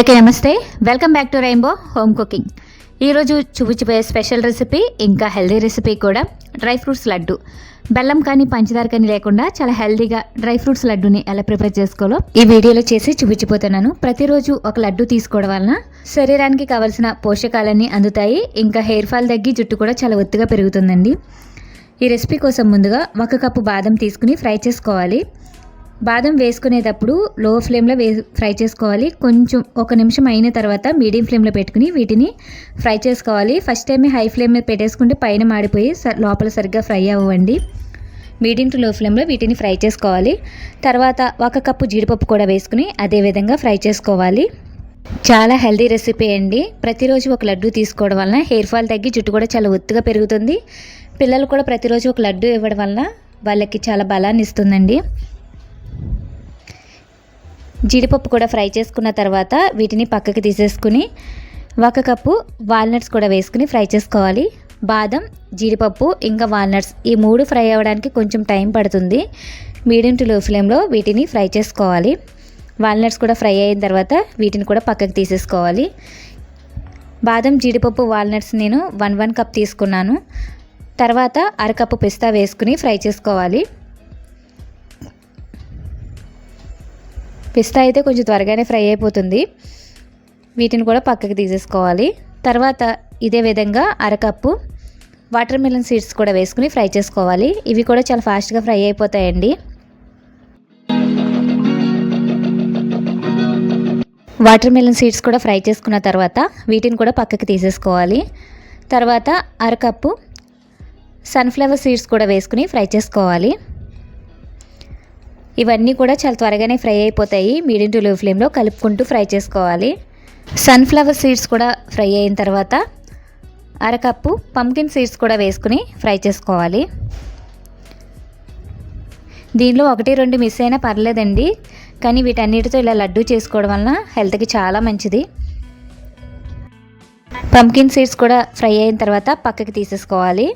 Okay నమస్తే welcome back to rainbow home cooking ఈరోజు చూపించబోయే స్పెషల్ రెసిపీ ఇంకా హెల్దీ రెసిపీ కూడా డ్రై ఫ్రూట్స్ లడ్డు. బెల్లం కానీ పంచదార కానీ లేకుండా చాలా హెల్దీగా డ్రై ఫ్రూట్స్ లడ్డుని ఎలా ప్రిపేర్ చేసుకోవాలో ఈ వీడియోలో చేసి చూపించిపోతున్నాను ప్రతిరోజు ఒక లడ్డు తీసుకోవడం వలన శరీరానికి కావాల్సిన పోషకాలన్నీ అందుతాయి. ఇంకా హెయిర్ ఫాల్ తగ్గి జుట్టు కూడా చాలా ఒత్తుగా పెరుగుతుందండి. ఈ రెసిపీ కోసం ముందుగా ఒక కప్పు బాదం తీసుకుని ఫ్రై చేసుకోవాలి. బాదం వేసుకునేటప్పుడు లో ఫ్లేమ్లో వే ఫ్రై చేసుకోవాలి. కొంచెం ఒక నిమిషం అయిన తర్వాత మీడియం ఫ్లేమ్లో పెట్టుకుని వీటిని ఫ్రై చేసుకోవాలి. ఫస్ట్ టైం హై ఫ్లేమ్ మీద పెట్టేసుకుంటే పైన మాడిపోయి లోపల సరిగ్గా ఫ్రై అవ్వండి. మీడియం టు లో ఫ్లేమ్లో వీటిని ఫ్రై చేసుకోవాలి. తర్వాత ఒక కప్పు జీడిపప్పు కూడా వేసుకుని అదే విధంగా ఫ్రై చేసుకోవాలి. చాలా హెల్దీ రెసిపీ అండి. ప్రతిరోజు ఒక లడ్డు తీసుకోవడం వలన హెయిర్ ఫాల్ తగ్గి జుట్టు కూడా చాలా ఒత్తుగా పెరుగుతుంది. పిల్లలు కూడా ప్రతిరోజు ఒక లడ్డు ఇవ్వడం వలన వాళ్ళకి చాలా బలాన్ని ఇస్తుందండి. జీడిపప్పు కూడా ఫ్రై చేసుకున్న తర్వాత వీటిని పక్కకి తీసేసుకుని ఒక కప్పు వాల్నట్స్ కూడా వేసుకుని ఫ్రై చేసుకోవాలి. బాదం జీడిపప్పు ఇంకా వాల్నట్స్ ఈ మూడు ఫ్రై అవ్వడానికి కొంచెం టైం పడుతుంది. మీడియం టు లో ఫ్లేమ్లో వీటిని ఫ్రై చేసుకోవాలి. వాల్నట్స్ కూడా ఫ్రై అయిన తర్వాత వీటిని కూడా పక్కకి తీసేసుకోవాలి. బాదం జీడిపప్పు వాల్నట్స్ నేను వన్ వన్ కప్ తీసుకున్నాను. తర్వాత అరకప్పు పిస్తా వేసుకుని ఫ్రై చేసుకోవాలి. పిస్తా అయితే కొంచెం త్వరగానే ఫ్రై అయిపోతుంది. వీటిని కూడా పక్కకి తీసేసుకోవాలి. తర్వాత ఇదే విధంగా అరకప్పు వాటర్ మిలన్ సీడ్స్ కూడా వేసుకుని ఫ్రై చేసుకోవాలి. ఇవి కూడా చాలా ఫాస్ట్గా ఫ్రై అయిపోతాయండి. వాటర్ మిలన్ సీడ్స్ కూడా ఫ్రై చేసుకున్న తర్వాత వీటిని కూడా పక్కకి తీసేసుకోవాలి. తర్వాత అరకప్పు సన్ఫ్లవర్ సీడ్స్ కూడా వేసుకుని ఫ్రై చేసుకోవాలి. ఇవన్నీ కూడా చాలా త్వరగానే ఫ్రై అయిపోతాయి. మీడియం టు లో ఫ్లేమ్లో కలుపుకుంటూ ఫ్రై చేసుకోవాలి. సన్ఫ్లవర్ సీడ్స్ కూడా ఫ్రై అయిన తర్వాత అరకప్పు పంకిన్ సీడ్స్ కూడా వేసుకుని ఫ్రై చేసుకోవాలి. దీనిలో ఒకటి రెండు మిస్ అయినా పర్లేదండి. కానీ వీటన్నిటితో ఇలా లడ్డు చేసుకోవడం వలన హెల్త్కి చాలా మంచిది. పంకిన్ సీడ్స్ కూడా ఫ్రై అయిన తర్వాత పక్కకి తీసేసుకోవాలి.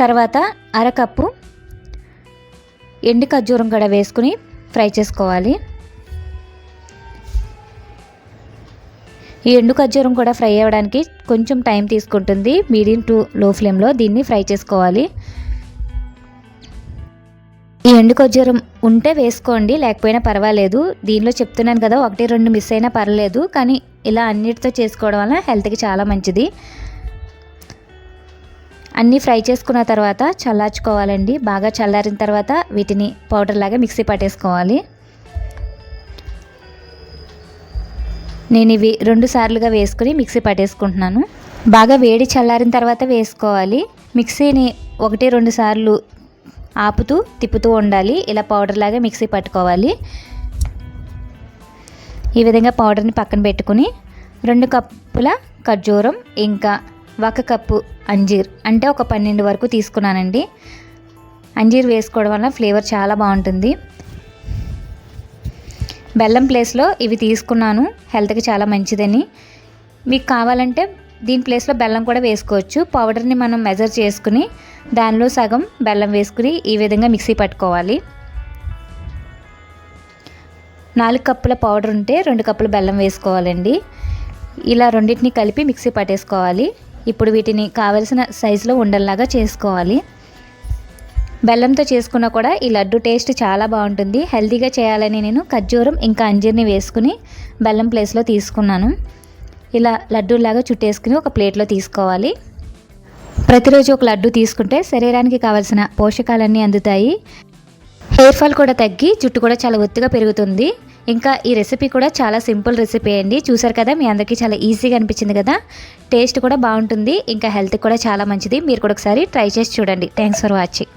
తర్వాత అరకప్పు ఎండు ఖర్జూరం కూడా వేసుకుని ఫ్రై చేసుకోవాలి. ఈ ఎండు ఖర్జూరం కూడా ఫ్రై అవ్వడానికి కొంచెం టైం తీసుకుంటుంది. మీడియం టు లో ఫ్లేమ్లో దీన్ని ఫ్రై చేసుకోవాలి. ఈ ఎండు ఖర్జూరం ఉంటే వేసుకోండి లేకపోయినా పర్వాలేదు. దీనిలో చెప్తున్నాను కదా ఒకటి రెండు మిస్ అయినా పర్లేదు. కానీ ఇలా అన్నిటితో చేసుకోవడం వల్ల హెల్త్కి చాలా మంచిది. అన్నీ ఫ్రై చేసుకున్న తర్వాత చల్లార్చుకోవాలండి. బాగా చల్లారిన తర్వాత వీటిని పౌడర్ లాగా మిక్సీ పట్టేసుకోవాలి. నేను ఇవి రెండు సార్లుగా వేసుకుని మిక్సీ పట్టేసుకుంటున్నాను. బాగా వేడి చల్లారిన తర్వాత వేసుకోవాలి. మిక్సీని ఒకటి రెండు సార్లు ఆపుతూ తిప్పుతూ ఉండాలి. ఇలా పౌడర్ లాగా మిక్సీ పట్టుకోవాలి. ఈ విధంగా పౌడర్ని పక్కన పెట్టుకుని రెండు కప్పుల ఖర్జూరం ఇంకా ఒక కప్పు అంజీర్ అంటే ఒక పన్నెండు వరకు తీసుకున్నానండి. అంజీర్ వేసుకోవడం వల్ల ఫ్లేవర్ చాలా బాగుంటుంది. బెల్లం ప్లేస్లో ఇవి తీసుకున్నాను. హెల్త్కి చాలా మంచిదని. మీకు కావాలంటే దీని ప్లేస్లో బెల్లం కూడా వేసుకోవచ్చు. పౌడర్ని మనం మెజర్ చేసుకుని దానిలో సగం బెల్లం వేసుకుని ఈ విధంగా మిక్సీ పట్టుకోవాలి. నాలుగు కప్పుల పౌడర్ ఉంటే రెండు కప్పుల బెల్లం వేసుకోవాలండి. ఇలా రెండింటిని కలిపి మిక్సీ పట్టేసుకోవాలి. ఇప్పుడు వీటిని కావలసిన సైజులో ఉండల్లాగా చేసుకోవాలి. బెల్లంతో చేసుకున్నా కూడా ఈ లడ్డు టేస్ట్ చాలా బాగుంటుంది. హెల్తీగా చేయాలని నేను ఖర్జూరం ఇంకా అంజీర్ని వేసుకుని బెల్లం ప్లేస్లో తీసుకున్నాను. ఇలా లడ్డూలాగా చుట్టేసుకుని ఒక ప్లేట్లో తీసుకోవాలి. ప్రతిరోజు ఒక లడ్డు తీసుకుంటే శరీరానికి కావాల్సిన పోషకాలన్నీ అందుతాయి. హెయిర్ ఫాల్ కూడా తగ్గి జుట్టు కూడా చాలా ఒత్తుగా పెరుగుతుంది. ఇంకా ఈ రెసిపీ కూడా చాలా సింపుల్ రెసిపీ అండి. చూసారు కదా మీ అందరికీ చాలా ఈజీగా అనిపించింది కదా. టేస్ట్ కూడా బాగుంటుంది. ఇంకా హెల్త్ కూడా చాలా మంచిది. మీరు కూడా ఒకసారి ట్రై చేసి చూడండి. Thanks for watching